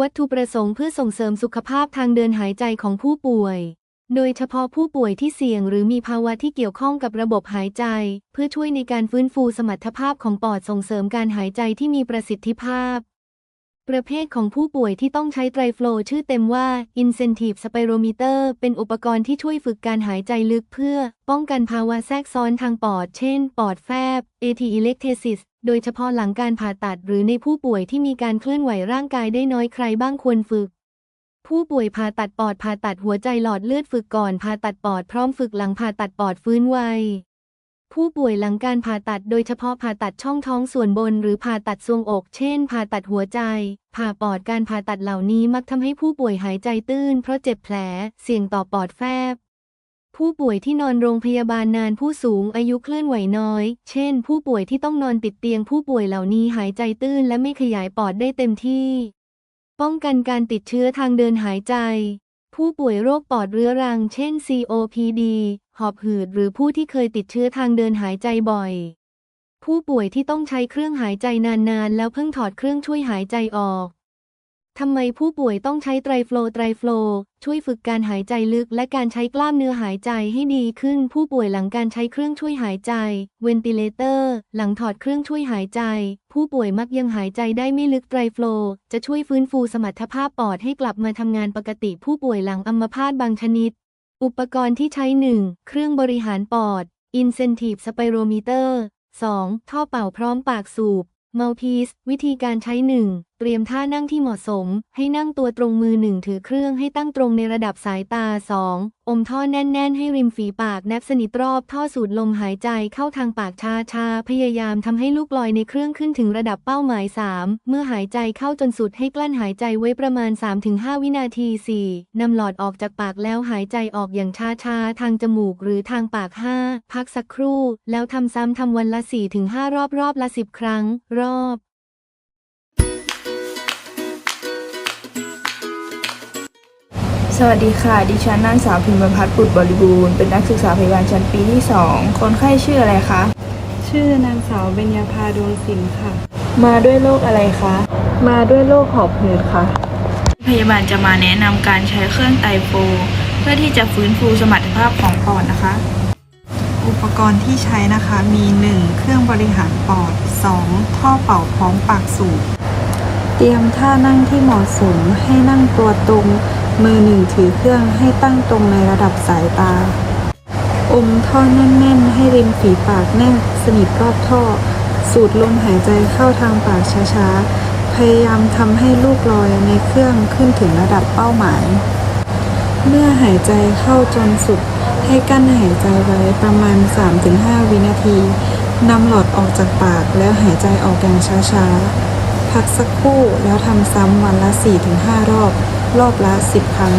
วัตถุประสงค์เพื่อส่งเสริมสุขภาพทางเดินหายใจของผู้ป่วย โดยเฉพาะผู้ป่วยที่เสี่ยงหรือมีภาวะที่เกี่ยวข้องกับระบบหายใจ เพื่อช่วยในการฟื้นฟูสมรรถภาพของปอดส่งเสริมการหายใจที่มีประสิทธิภาพ ประเภทของผู้ป่วยที่ต้องใช้ไตรโฟลชื่อเต็มว่า Incentive Spirometer เป็นอุปกรณ์ที่ช่วยฝึกการหายใจลึกเพื่อ ป้องกันภาวะแทรกซ้อนทางปอด เช่น ปอดแฟบ AT electasis โดยเฉพาะหลังการผ่าตัดหรือในผู้ป่วยที่มีการเคลื่อนไหวร่างกายได้น้อยใครบ้างควรฝึก ผู้ป่วยผ่าตัดปอดผ่าตัดหัวใจหลอดเลือดฝึกก่อนผ่าตัดปอดพร้อมฝึกหลังผ่าตัดปอดฟื้นไวผู้ป่วยหลังการผ่าตัดโดยเฉพาะผ่าตัดช่องท้องส่วนบน หรือผ่าตัดทรวงอก เช่น ผ่าตัดหัวใจ ผ่าปอดการผ่าตัดเหล่านี้มักทำให้ผู้ป่วยหายใจตื้น เพราะเจ็บแผล เสี่ยงต่อปอดแฟบ ผู้ป่วยที่นอนโรงพยาบาลนานผู้สูงอายุเคลื่อนไหวน้อย เช่น ผู้ป่วยที่ต้องนอนติดเตียงผู้ป่วยเหล่านี้หายใจตื้นและไม่ขยายปอดได้เต็มที่ ป้องกันการติดเชื้อทางเดินหายใจ ผู้ป่วยโรคปอดเรื้อรัง เช่น COPD หอบหืดหรือผู้ที่เคยติดเชื้อทางเดินหายใจบ่อย ผู้ป่วยที่ต้องใช้เครื่องหายใจนานๆ แล้วเพิ่งถอดเครื่องช่วยหายใจออก ทำไมผู้ป่วยต้องใช้ไตรโฟลว์ไตรโฟลช่วยฝึกการหายใจลึก และการใช้กล้ามเนื้อหายใจให้ดีขึ้น ผู้ป่วยหลังการใช้เครื่องช่วยหายใจ เวนติเลเตอร์ หลังถอดเครื่องช่วยหายใจ ผู้ป่วยมักยังหายใจได้ไม่ลึกไตรโฟลว์จะช่วยฟื้นฟูสมรรถภาพปอดให้กลับมาทำงานปกติ ผู้ป่วยหลังอัมพาตบางชนิด อุปกรณ์ที่ใช้ 1. เครื่องบริหารปอด Incentive Spirometer 2. ท่อเป่าพร้อมปากสูบ Mouthpiece วิธีการใช้ 1. เตรียมท่านั่งที่เหมาะสม ให้นั่งตัวตรงมือ1ถือเครื่องให้ตั้งตรงในระดับสายตา 2. อมท่อแน่น ๆ ให้ริมฝีปากแนบสนิทรอบท่อสูดลมหายใจเข้าทางปากชาๆ พยายามทำให้ลูกลอยในเครื่องขึ้นถึงระดับเป้าหมาย 3. เมื่อหายใจเข้าจนสุดให้กลั้นหายใจไว้ประมาณ 3-5 วินาที 4. นำหลอดออกจากปากแล้วหายใจออกอย่างช้าๆ ทางจมูกหรือทางปาก 5. พักสักครู่ แล้วทำซ้ำทำวันละ 4-5 รอบรอบละ 10 ครั้ง รอบ สวัสดีค่ะ ดิฉันนางสาวพิมพ์ประพัฒน์บุตรบริบูรณ์ เป็นนักศึกษาพยาบาลชั้นปีที่ 2 คนไข้ชื่ออะไรคะ ชื่อนางสาวเบญญาภาดวงศิลป์ค่ะ มาด้วยโรคอะไรคะ มาด้วยโรคหอบหืดค่ะ พยาบาลจะมาแนะนำการใช้เครื่องไตโฟ เพื่อที่จะฟื้นฟูสมรรถภาพของปอดนะคะ อุปกรณ์ที่ใช้นะคะมี 1. เครื่องบริหารปอด 2. ท่อเป่าพร้อมปากสูบ เตรียมท่านั่งที่เหมาะสมให้นั่งตัวตรง มือหนึ่งถือเครื่องให้ตั้งตรงในระดับสายตา อมท่อแน่นๆ ให้ริมฝีปากแนบสนิทรอบท่อ สูดลมหายใจเข้าทางปากช้าๆ พยายามทำให้ลูกลอยในเครื่องขึ้นถึงระดับเป้าหมาย เมื่อหายใจเข้าจนสุด ให้กั้นหายใจไว้ประมาณ 3-5 วินาทีนำหลอดออกจากปากแล้วหายใจออกอย่างช้าๆ พักสักครู่แล้วทำซ้ำวันละ 4-5 รอบ รอบละ 10 ครั้ง